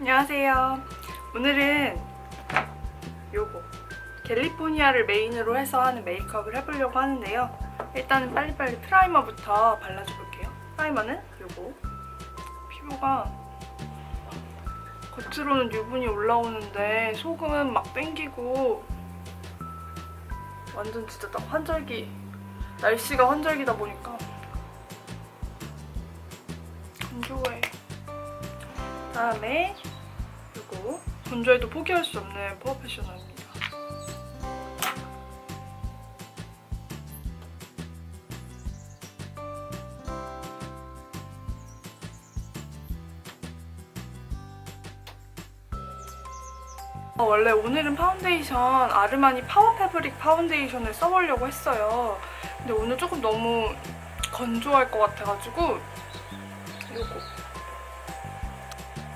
안녕하세요. 오늘은 요거 캘리포니아를 메인으로 해서 하는 메이크업을 해보려고 하는데요. 일단은 빨리빨리 프라이머부터 발라줘 볼게요. 프라이머는 요거 피부가 겉으로는 유분이 올라오는데 속은 막 땡기고 완전 진짜 딱 환절기 날씨가 환절기다 보니까 건조해. 그다음에 그리고 건조해도 포기할 수 없는 퍼페셔널입니다. 어, 원래 오늘은 파운데이션 아르마니 파워 패브릭 파운데이션을 써보려고 했어요. 근데 오늘 조금 너무 건조할 것 같아가지고 요거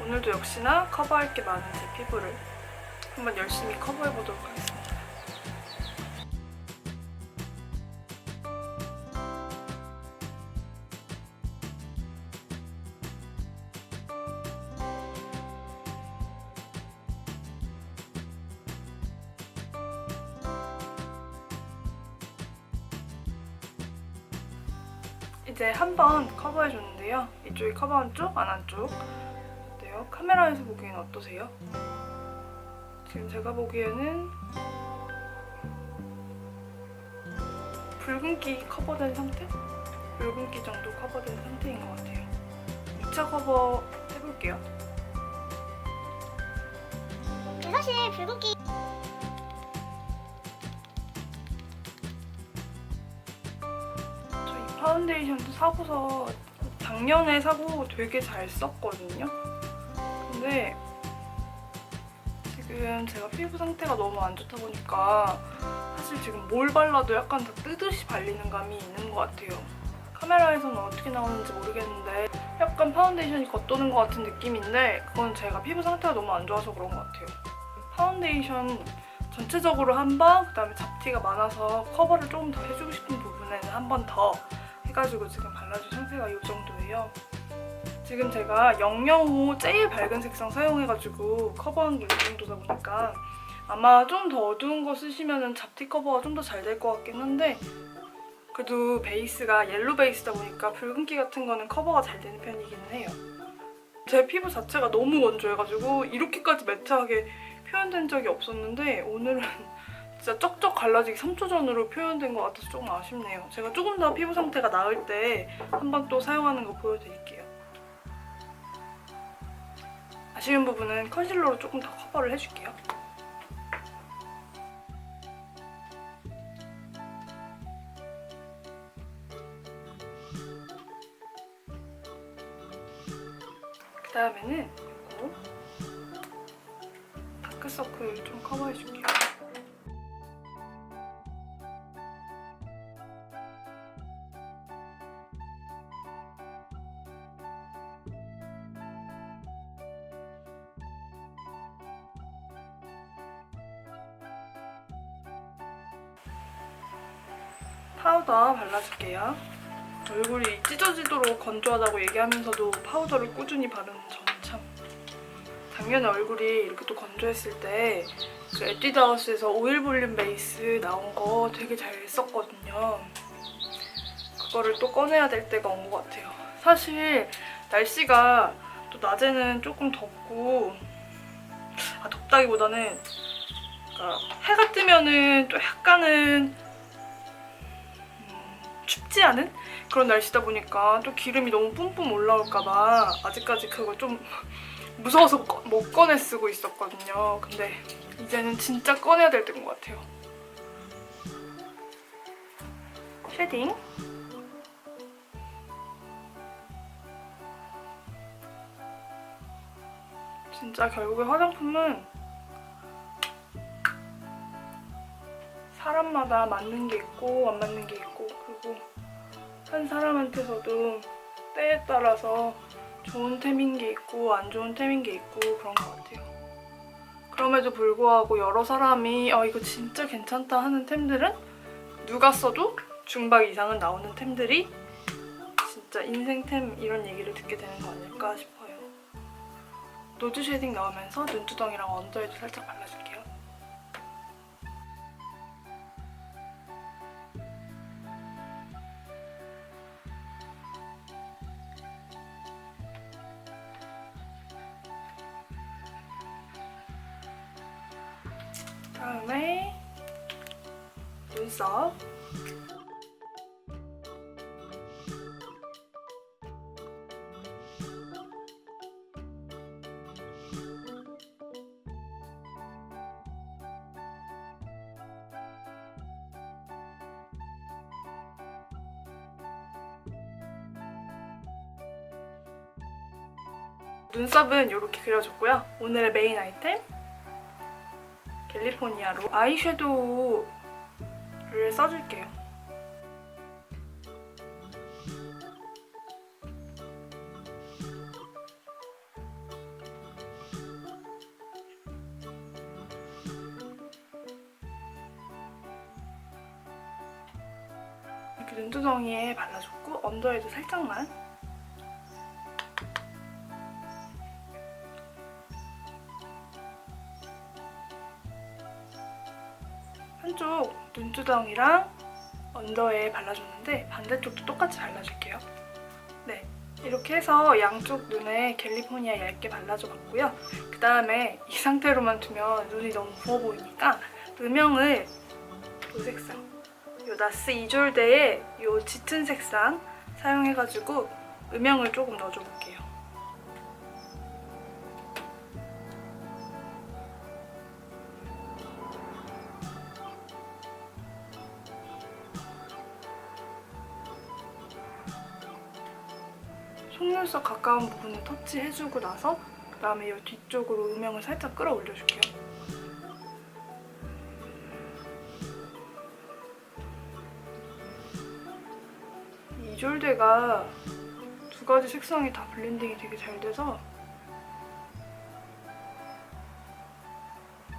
오늘도 역시나 커버할 게 많은 제 피부를 한번 열심히 커버해 보도록 하겠습니다. 이제 한 번 커버해 줬는데요. 이쪽이 커버한 쪽, 안 한 쪽. 카메라에서 보기에는 어떠세요? 지금 제가 보기에는 붉은기 커버된 상태? 붉은기 정도 커버된 상태인 것 같아요. 2차 커버 해볼게요. 그 사실 붉은기 저 이 파운데이션도 사고서 작년에 사고 되게 잘 썼거든요. 근데 지금 제가 피부 상태가 너무 안 좋다 보니까 사실 지금 뭘 발라도 약간 다 뜨듯이 발리는 감이 있는 것 같아요. 카메라에서는 어떻게 나오는지 모르겠는데 약간 파운데이션이 겉도는 것 같은 느낌인데 그건 제가 피부 상태가 너무 안 좋아서 그런 것 같아요. 파운데이션 전체적으로 한 번, 그 다음에 잡티가 많아서 커버를 조금 더 해주고 싶은 부분에는 한 번 더 해가지고 지금 발라준 상태가 이 정도예요. 지금 제가 005 제일 밝은 색상 사용해가지고 커버한 게 이 정도다 보니까 아마 좀 더 어두운 거 쓰시면 잡티 커버가 좀 더 잘 될 것 같긴 한데 그래도 베이스가 옐로 베이스다 보니까 붉은기 같은 거는 커버가 잘 되는 편이기는 해요. 제 피부 자체가 너무 건조해가지고 이렇게까지 매트하게 표현된 적이 없었는데 오늘은 진짜 쩍쩍 갈라지기 3초 전으로 표현된 것 같아서 조금 아쉽네요. 제가 조금 더 피부 상태가 나을 때 한번 또 사용하는 거 보여드릴게요. 아쉬운 부분은 컨실러로 조금 더 커버를 해줄게요. 그 다음에는 이거 다크서클 좀 커버해줄게요. 얼굴이 찢어지도록 건조하다고 얘기하면서도 파우더를 꾸준히 바르는 저는 참 작년에 얼굴이 이렇게 또 건조했을 때 그 에뛰드하우스에서 오일 볼륨 베이스 나온 거 되게 잘 썼거든요. 그거를 또 꺼내야 될 때가 온 것 같아요. 사실 날씨가 또 낮에는 조금 덥고 아 덥다기보다는 그러니까 해가 뜨면은 또 약간은 음, 춥지 않은 그런 날씨다 보니까 또 기름이 너무 뿜뿜 올라올까봐 아직까지 그거 좀 무서워서 꺼- 못 꺼내 쓰고 있었거든요. 근데 이제는 진짜 꺼내야 될 때인 것 같아요. 쉐딩. 진짜 결국에 화장품은 사람마다 맞는 게 있고 안 맞는 게 있고 그리고 한 사람한테서도 때에 따라서 좋은 템인 게 있고 안 좋은 템인 게 있고 그런 것 같아요. 그럼에도 불구하고 여러 사람이 아 이거 진짜 괜찮다 하는 템들은 누가 써도 중박 이상은 나오는 템들이 진짜 인생템 이런 얘기를 듣게 되는 거 아닐까 싶어요. 노즈 쉐딩 넣으면서 눈두덩이랑 언더에도 살짝 발라줄게요. 다음에 눈썹 눈썹은 이렇게 그려줬고요. 오늘의 메인 아이템 캘리포니아로 아이섀도우를 써줄게요. 이렇게 눈두덩이에 발라줬고 언더에도 살짝만 눈두덩이랑 언더에 발라줬는데 반대쪽도 똑같이 발라줄게요. 네, 이렇게 해서 양쪽 눈에 캘리포니아 얇게 발라줘봤고요. 그 다음에 이 상태로만 두면 눈이 너무 부어 보이니까 음영을 이 색상, 이 나스 이졸데의 이 짙은 색상 사용해가지고 음영을 조금 넣어줘볼게요. 속눈썹 가까운 부분을 터치해주고 나서 그 다음에 이 뒤쪽으로 음영을 살짝 끌어올려줄게요. 이 이졸데가 두 가지 색상이 다 블렌딩이 되게 잘 돼서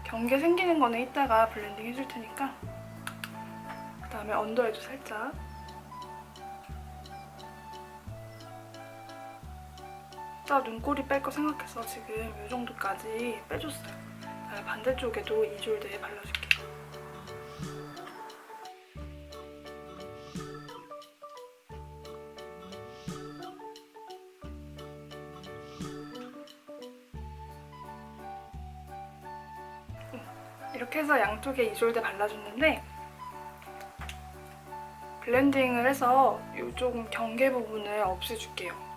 경계 생기는 거는 이따가 블렌딩 해줄 테니까 그 다음에 언더에도 살짝 딱 눈꼬리 뺄 거 생각해서 지금 이 정도까지 빼줬어요. 그다음에 반대쪽에도 이졸드에 발라줄게요. 음, 이렇게 해서 양쪽에 이졸드 발라줬는데 블렌딩을 해서 이 조금 경계 부분을 없애줄게요.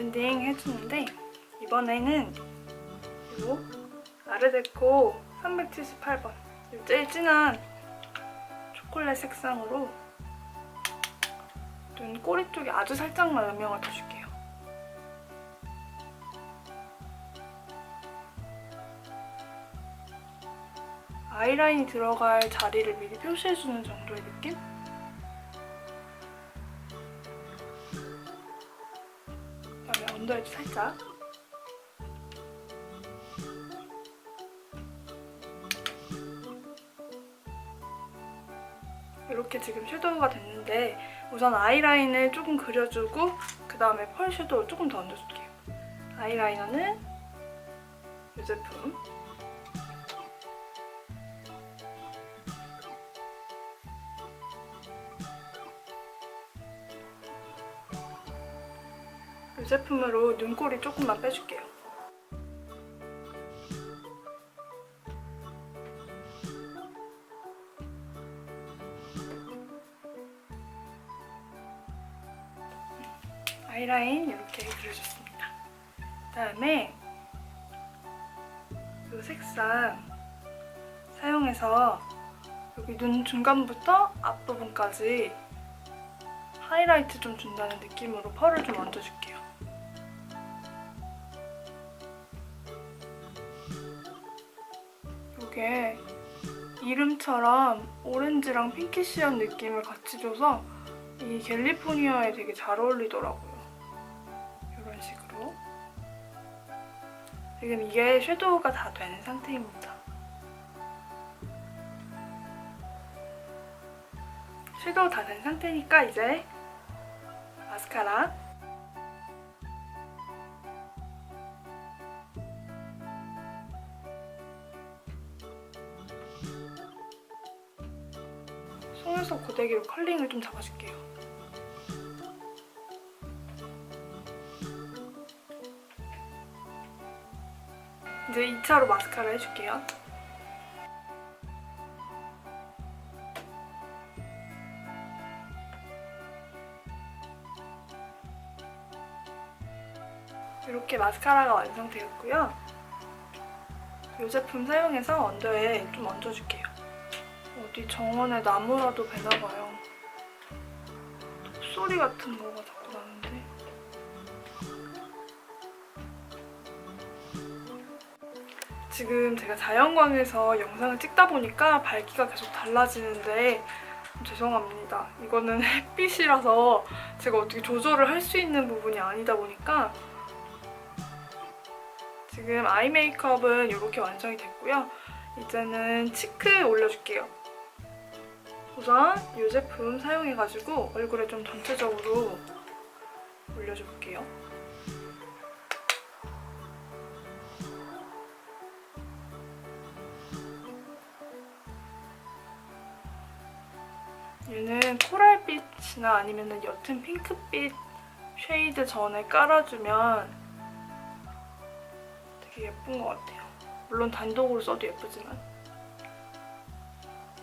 블렌딩 해주는데 이번에는 이 아르데코 378번 이 제일 진한 초콜릿 색상으로 눈 꼬리 쪽에 아주 살짝만 음영을 더줄게요. 아이라인이 들어갈 자리를 미리 표시해주는 정도의 느낌? 그다음에 언더에도 살짝. 이렇게 지금 섀도우가 됐는데 우선 아이라인을 조금 그려주고 그 다음에 펄 섀도우 조금 더 얹어줄게요. 아이라이너는 이 제품 제품으로 눈꼬리 조금만 빼줄게요. 아이라인 이렇게 그려줬습니다. 그다음에 이 색상 사용해서 여기 눈 중간부터 앞부분까지 하이라이트 좀 준다는 느낌으로 펄을 좀 얹어줄게요. 이게 이름처럼 오렌지랑 핑키시한 느낌을 같이 줘서 이 캘리포니아에 되게 잘 어울리더라고요. 이런 식으로. 지금 이게 섀도우가 다 된 상태입니다. 섀도우 다 된 상태니까 이제 마스카라 속눈썹 고데기로 컬링을 좀 잡아줄게요. 이제 2차로 마스카라 해줄게요. 이렇게 마스카라가 완성되었고요. 이 제품 사용해서 언더에 좀 얹어줄게요. 어디 정원에 나무라도 배나봐요. 소리 같은 거가 자꾸 나는데. 지금 제가 자연광에서 영상을 찍다 보니까 밝기가 계속 달라지는데 좀 죄송합니다. 이거는 햇빛이라서 제가 어떻게 조절을 할 수 있는 부분이 아니다 보니까 지금 아이 메이크업은 이렇게 완성이 됐고요. 이제는 치크 올려줄게요. 우선 이 제품 사용해가지고 얼굴에 좀 전체적으로 올려줄게요. 얘는 코랄빛이나 아니면 옅은 핑크빛 쉐이드 전에 깔아주면 되게 예쁜 것 같아요. 물론 단독으로 써도 예쁘지만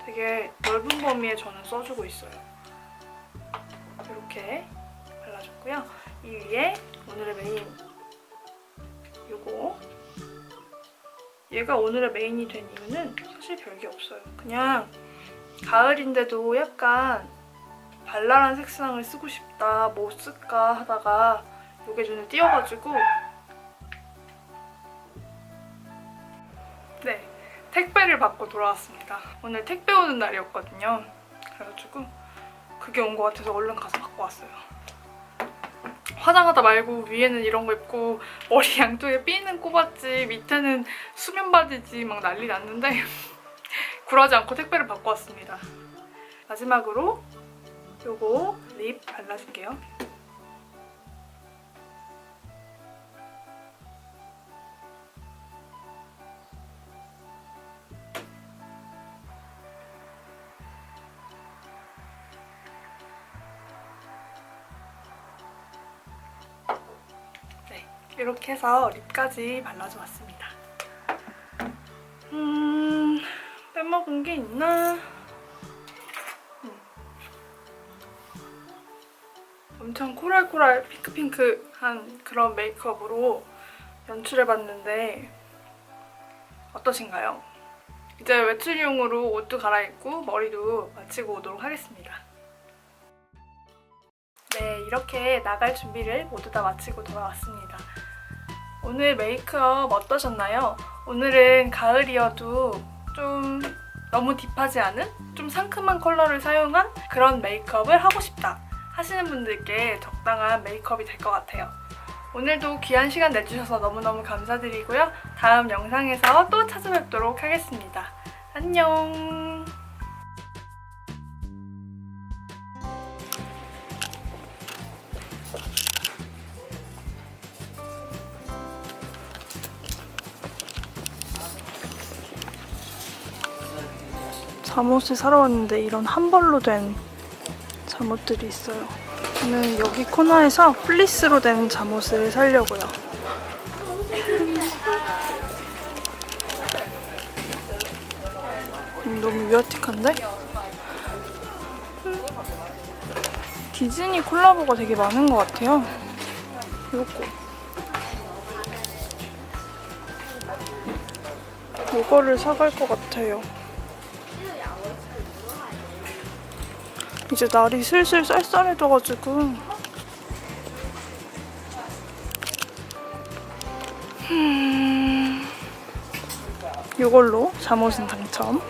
되게 넓은 범위에 저는 써주고 있어요. 이렇게 발라줬고요. 이 위에 오늘의 메인 요거 얘가 오늘의 메인이 된 이유는 사실 별게 없어요. 그냥 가을인데도 약간 발랄한 색상을 쓰고 싶다, 뭐 쓸까 하다가 요게 눈에 띄어가지고 택배를 받고 돌아왔습니다. 오늘 택배 오는 날이었거든요. 그래가지고 그게 온 것 같아서 얼른 가서 갖고 왔어요. 화장하다 말고 위에는 이런 거 입고 머리 양쪽에 삐는 꼽았지 밑에는 수면 바지지 막 난리 났는데 굴하지 않고 택배를 받고 왔습니다. 마지막으로 요거 립 발라줄게요. 해서 립까지 발라주었습니다. 음, 빼먹은 게 있나? 음. 엄청 코랄코랄 핑크핑크한 그런 메이크업으로 연출해봤는데 어떠신가요? 이제 외출용으로 옷도 갈아입고 머리도 마치고 오도록 하겠습니다. 네, 이렇게 나갈 준비를 모두 다 마치고 돌아왔습니다. 오늘 메이크업 어떠셨나요? 오늘은 가을이어도 좀 너무 딥하지 않은 좀 상큼한 컬러를 사용한 그런 메이크업을 하고 싶다 하시는 분들께 적당한 메이크업이 될 것 같아요. 오늘도 귀한 시간 내주셔서 너무너무 감사드리고요. 다음 영상에서 또 찾아뵙도록 하겠습니다. 안녕! 잠옷을 사러 왔는데 이런 한 벌로 된 잠옷들이 있어요. 저는 여기 코너에서 플리스로 된 잠옷을 사려고요. 음, 너무 위아틱한데? 디즈니 콜라보가 되게 많은 것 같아요. 요거. 이거를 사갈 것 같아요. 이제 날이 슬슬 쌀쌀해져가지고. 음... 이걸로 잠옷은 당첨